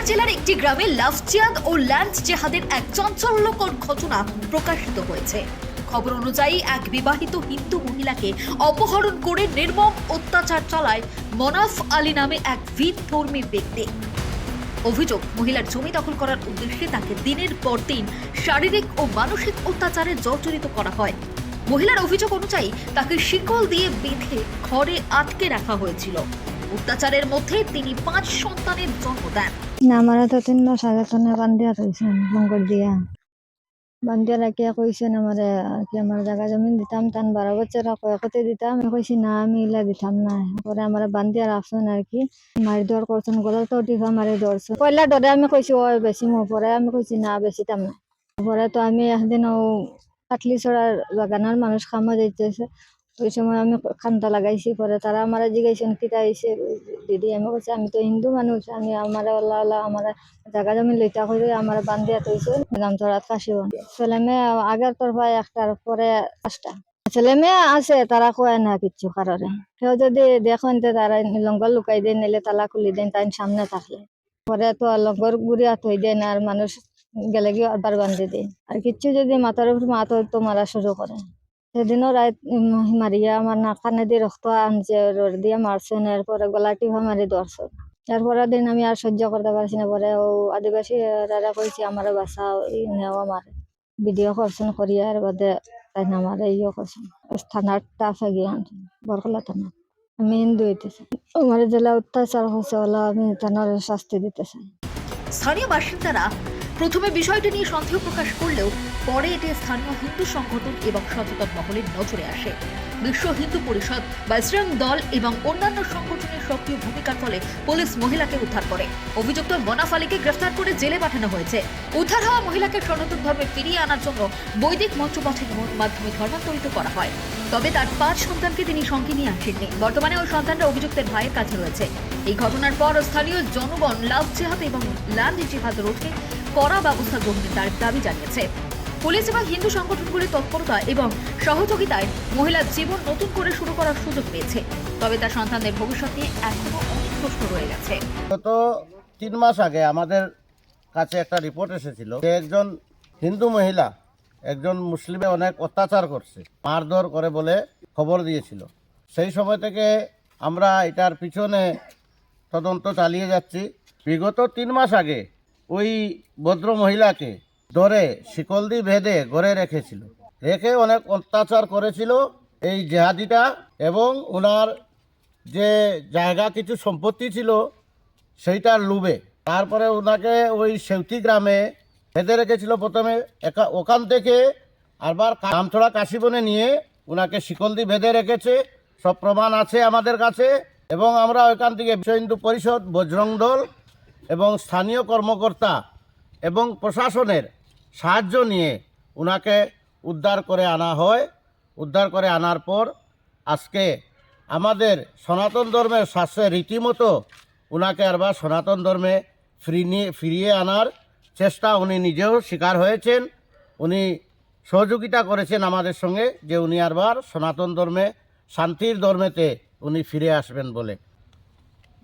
কোলাঘাট জেলার একটি গ্রামে লাভচিয়াদ ও ল্যান্ড জেহাদের এক চাঞ্চল্যকর ঘটনা প্রকাশিত হয়েছে। খবর অনুযায়ী, এক বিবাহিত হিন্দু মহিলাকে অপহরণ করে নির্মম অত্যাচার চালায় মনাফ আলী নামে এক ভিন ধর্মী ব্যক্তি। অভিযোগ, মহিলার জমি দখল করার উদ্দেশ্যে তাকে দিনের পর দিন শারীরিক ও মানসিক অত্যাচারে জর্জরিত করা হয়। মহিলার অভিযোগ অনুযায়ী, তাকে শিকল দিয়ে বেঁধে ঘরে আটকে রাখা হয়েছিল। অত্যাচারের মধ্যে তিনি পাঁচ সন্তানের জন্ম দেন। না আমারে তো তিন মাস আগে তো না বান্ধিয়া থইছেন লঙ্গর দিয়া বান্ধিয়া রাখিয়া কইছেন আমারে কি আমার জায়গা জমিন দিতাম, তান বারো বছর কয়েকতে দিতাম কইছি না, আমি ইলা দিতাম না। পরে আমার বান্ধিয়া রাখছেন আর কি। মারি দর করছেন গলার তো টিফা মারি ধরছেন পয়লা ডরে আমি কইছি ওই বেশি মো পরে আমি কইছি না বেশিতাম না। পরে তো আমি একদিন ও কাটলি ছড়ার বাগানের মানুষ খামো যাইতেছে। ওই সময় আমি খান্তা লাগাইছি, পরে তারা আমার জিগাইছেন কিতা আইছে দিদি আমি কইছি, আমি তো হিন্দু মানুষ, আমি আমার আল্লাহ আল্লাহ, আমার জায়গা জমি লইতা করে আমার বান্ধিয়া তৈছে নাম তোরা কাশিব ছেলে মেয়ে আগের তরফায় একটার পরে পাঁচটা। ছেলে মেয়ে আছে, তারা কয় না কিচ্ছু কারণে কেউ যদি দেখেন তো তারা লঙ্গর লুকাই দেন নিলে তালা খুলি দেন তাই সামনে থাকলে। পরে তো লঙ্গর গুড়িয়া থই দেন আর মানুষ গেলে গিয়ে আবার বান্ধি দেয়। আর কিচ্ছু যদি মাথার উপর মাথা তো মারা শুরু করে। সেদিনও রাত মারিয়া আমার না কানে দিয়ে রক্ত আনছে রোড দিয়ে মারছেন এরপরে গলা টিপা মারি ধরছে এরপরের দিন আমি আর সহ্য করতে পারছি না পরে ও আদিবাসী তারা কইছে আমার বাসা নেওয়া আমার ভিডিও করছেন করিয়া এর বাদে তাই না আমার ইয়ে করছেন থানার টাফে গিয়ে আনছেন বরকলা থানা আমি হিন্দু হইতেছি আমার জেলা অত্যাচার হচ্ছে হলো আমি থানার শাস্তি দিতে চাই। স্থানীয় বাসিন্দারা প্রথমে বিষয়টি নিয়ে সন্দেহ প্রকাশ করলেও পরে এটি স্থানীয় হিন্দু সংগঠন এবং সচেতন মহলের নজরে আসে। বিশ্ব হিন্দু পরিষদ, বজরং দল এবং অন্যান্য সংগঠনের সক্রিয় ভূমিকার ফলে পুলিশ মহিলাকে উদ্ধার করে। অভিযুক্ত মনাফ আলীকে গ্রেফতার করে জেলে পাঠানো হয়েছে। উদ্ধার হওয়া মহিলাকে সনাতন ধর্মে ফিরিয়ে আনার জন্য বৈদিক মন্ত্রপাঠের মাধ্যমে ধর্মান্তরিত করা হয়। তবে তার পাঁচ সন্তানকে তিনি সঙ্গে নিয়ে আসেননি। বর্তমানে ওই সন্তানরা অভিযুক্তের ভাইয়ের কাছে রয়েছে। এই ঘটনার পর স্থানীয় জনগণ লাভ জেহাদ এবং ল্যান্ড জিহাদ রোধে কড়া ব্যবস্থা গ্রহণের দাবি- দাবি জানিয়েছে। পুলিশ এবং হিন্দু সংগঠনগুলির তৎপরতা এবং সহযোগিতায় মহিলার জীবন নতুন করে শুরু করার সুযোগ পেয়েছে। তবে তার সন্তানদের ভবিষ্যৎ নিয়ে এখনও অনেক রয়ে গেছে। গত তিন মাস আগে আমাদের কাছে একটা রিপোর্ট এসেছিল যে একজন হিন্দু মহিলা একজন মুসলিমে অনেক অত্যাচার করছে, মারধর করে বলে খবর দিয়েছিল। সেই সময় থেকে আমরা এটার পিছনে তদন্ত চালিয়ে যাচ্ছি। বিগত তিন মাস আগে ওই ভদ্র মহিলাকে ধরে শিকল দিয়ে বেঁধে ঘরে রেখেছিল। রেখে অনেক অত্যাচার করেছিল এই জেহাদিটা এবং ওনার যে জায়গা কিছু সম্পত্তি ছিল সেইটার লুবে তারপরে ওনাকে ওই সেউতি গ্রামে বেঁধে রেখেছিল প্রথমে। ওখান থেকে আবার কামছড়া কাশিবনে নিয়ে ওনাকে শিকল দিয়ে বেঁধে রেখেছে। সব প্রমাণ আছে আমাদের কাছে এবং আমরা ওইখান থেকে বিশ্ব হিন্দু পরিষদ, বজরং দল এবং স্থানীয় কর্মকর্তা এবং প্রশাসনের সাহায্য নিয়ে ওনাকে উদ্ধার করে আনা হয়। উদ্ধার করে আনার পর আজকে আমাদের সনাতন ধর্মের শাস্ত্রে রীতিমতো ওনাকে আবার সনাতন ধর্মে ফিরিয়ে ফিরিয়ে আনার চেষ্টা উনি নিজেও স্বীকার হয়েছেন। উনি সহযোগিতা করেছেন আমাদের সঙ্গে যে উনি আবার সনাতন ধর্মে, শান্তির ধর্মেতে উনি ফিরে আসবেন বলে।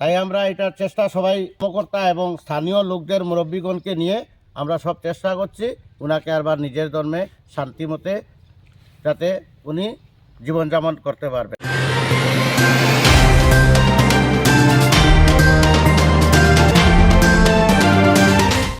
তাই আমরা এটার চেষ্টা সবাই কর্মকর্তা এবং স্থানীয় লোকদের মুরব্বীগণকে নিয়ে আমরা সব চেষ্টা করছি উনাকে আবার নিজের ধর্মে শান্তিমতে যাতে উনি জীবনযাপন করতে পারবেন।